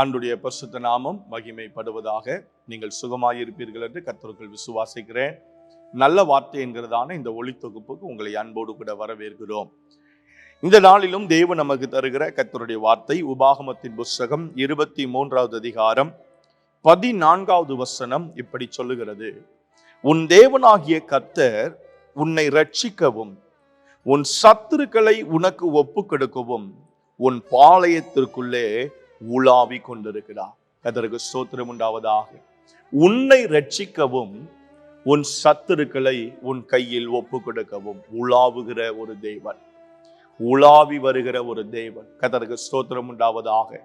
ஆண்டுடைய பரிசுத்த நாமம் மகிமைப்படுவதாக நீங்கள் சுகமாயிருப்பீர்கள் என்று கத்தர்கள் விசுவாசிக்கிறேன். நல்ல வார்த்தை என்கிறதான இந்த ஒளி தொகுப்புக்கு உங்களை அன்போடு கூட வரவேற்கிறோம். இந்த நாளிலும் தேவன் நமக்கு தருகிற கத்தருடைய வார்த்தை உபாகமத்தின் புஸ்தகம் இருபத்தி மூன்றாவது அதிகாரம் பதினான்காவது வசனம் இப்படி சொல்லுகிறது. உன் தேவனாகிய கத்தர் உன்னை ரட்சிக்கவும் உன் சத்துருக்களை உனக்கு ஒப்பு கொடுக்கவும் உன் பாளையத்திற்குள்ளே உலாவி கொண்டிருக்கிறார். அதற்கு சோத்திரம் உண்டாவதாக. உன்னை ரட்சிக்கவும் உன் சத்துருக்களை உன் கையில் ஒப்பு கொடுக்கவும் உலாவுகிற ஒரு தேவன். உலாவி வருகிற ஒரு தேவன். கதருக்கு ஸ்தோத்திரம் உண்டாவதாக.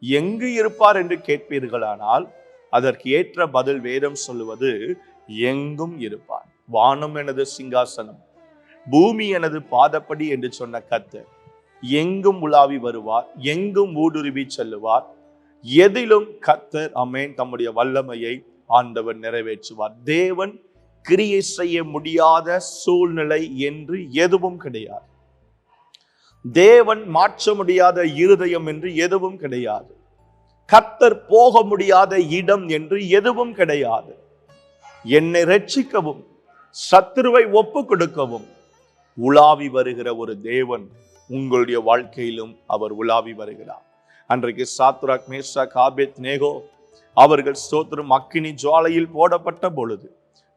எங்கு இருப்பார் என்று கேட்பீர்களானால் அதற்கு ஏற்ற பதில் வேதம் சொல்லுவது எங்கும் இருப்பார். வானம் எனது சிங்காசனம் பூமி எனது பாதப்படி என்று சொன்ன கத்தர் எங்கும் உலாவி வருவார் எங்கும் ஊடுருவி செல்லுவார். எதிலும் கத்தர் அமேன் தம்முடைய வல்லமையை ஆண்டவர் நிறைவேற்றுவார். தேவன் கிரியை செய்ய முடியாத சூழ்நிலை என்று எதுவும் கிடையாது. தேவன் மாற்ற முடியாத இருதயம் என்று எதுவும் கிடையாது. கத்தர் போக முடியாத இடம் என்று எதுவும் கிடையாது. என்னை ரட்சிக்கவும் சத்துருவை ஒப்பு கொடுக்கவும் உலாவி வருகிற ஒரு தேவன் உங்களுடைய வாழ்க்கையிலும் அவர் உலாவி வருகிறார். அன்றைக்கு சாத்ராக் மேஷா காபேத் நேகோ அவர்கள் ஸ்தோத்திரம் அக்கினி ஜுவாலையில் போடப்பட்ட பொழுது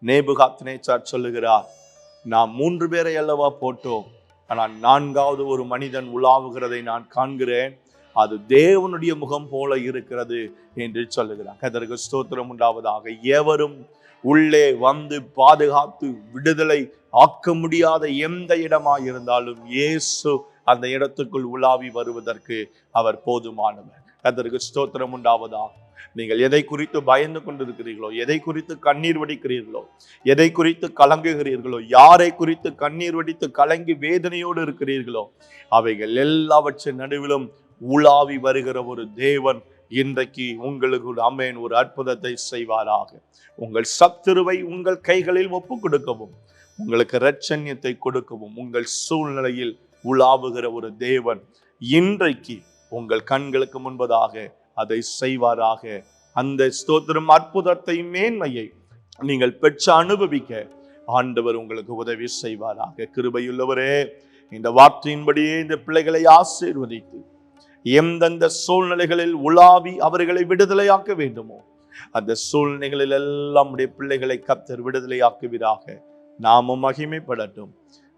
நேபுகாத் நேச்சார் சொல்லுகிறார் நாம் மூன்று பேரை அல்லவா போட்டோம். ஆனால் நான்காவது ஒரு மனிதன் உலாவுகிறதை நான் காண்கிறேன். அது தேவனுடைய முகம் போல இருக்கிறது என்று சொல்லுகிறார். கதற்கு ஸ்தோத்திரம் உண்டாவதாக. எவரும் உள்ளே வந்து பாதுகாத்து விடுதலை ஆக்க முடியாத எந்த இடமாய் இருந்தாலும் இயேசு அந்த இடத்துக்குள் உலாவி வருவதற்கு அவர் போதுமானவர். அதற்கு ஸ்தோத்திரம் உண்டாவதா நீங்கள் எதை குறித்து பயந்து கொண்டிருக்கிறீர்களோ எதை குறித்து கண்ணீர் வடிக்கிறீர்களோ எதை குறித்து கலங்குகிறீர்களோ யாரை குறித்து கண்ணீர் வடித்து கலங்கி வேதனையோடு இருக்கிறீர்களோ அவைகள் எல்லாவற்றின் நடுவிலும் உலாவி வருகிற ஒரு தேவன் இன்றைக்கு உங்களுக்கு ஒரு அம்மேன் ஒரு அற்புதத்தை செய்வாராக. உங்கள் சத்துருவை உங்கள் கைகளில் ஒப்பு கொடுக்கவும் உங்களுக்கு இரட்சண்யத்தை கொடுக்கவும் உங்கள் சூழ்நிலையில் உலாவுகிற ஒரு தேவன் இன்றைக்கு உங்கள் கண்களுக்கு முன்பதாக அதை செய்வாராக. அந்த ஸ்தோத்திரம் அற்புதத்தை மேன்மையை நீங்கள் பெற்று அனுபவிக்க ஆண்டவர் உங்களுக்கு உதவி செய்வாராக. கிருபையுள்ளவரே இந்த வார்த்தையின்படியே இந்த பிள்ளைகளை ஆசீர்வதித்து எந்தெந்த சூழ்நிலைகளில் உலாவி அவர்களை விடுதலையாக்க வேண்டுமோ அந்த சூழ்நிலைகளில் எல்லாம் உடைய பிள்ளைகளை கத்தர் விடுதலையாக்குவீராக. நாமும் மகிமைப்படட்டும்.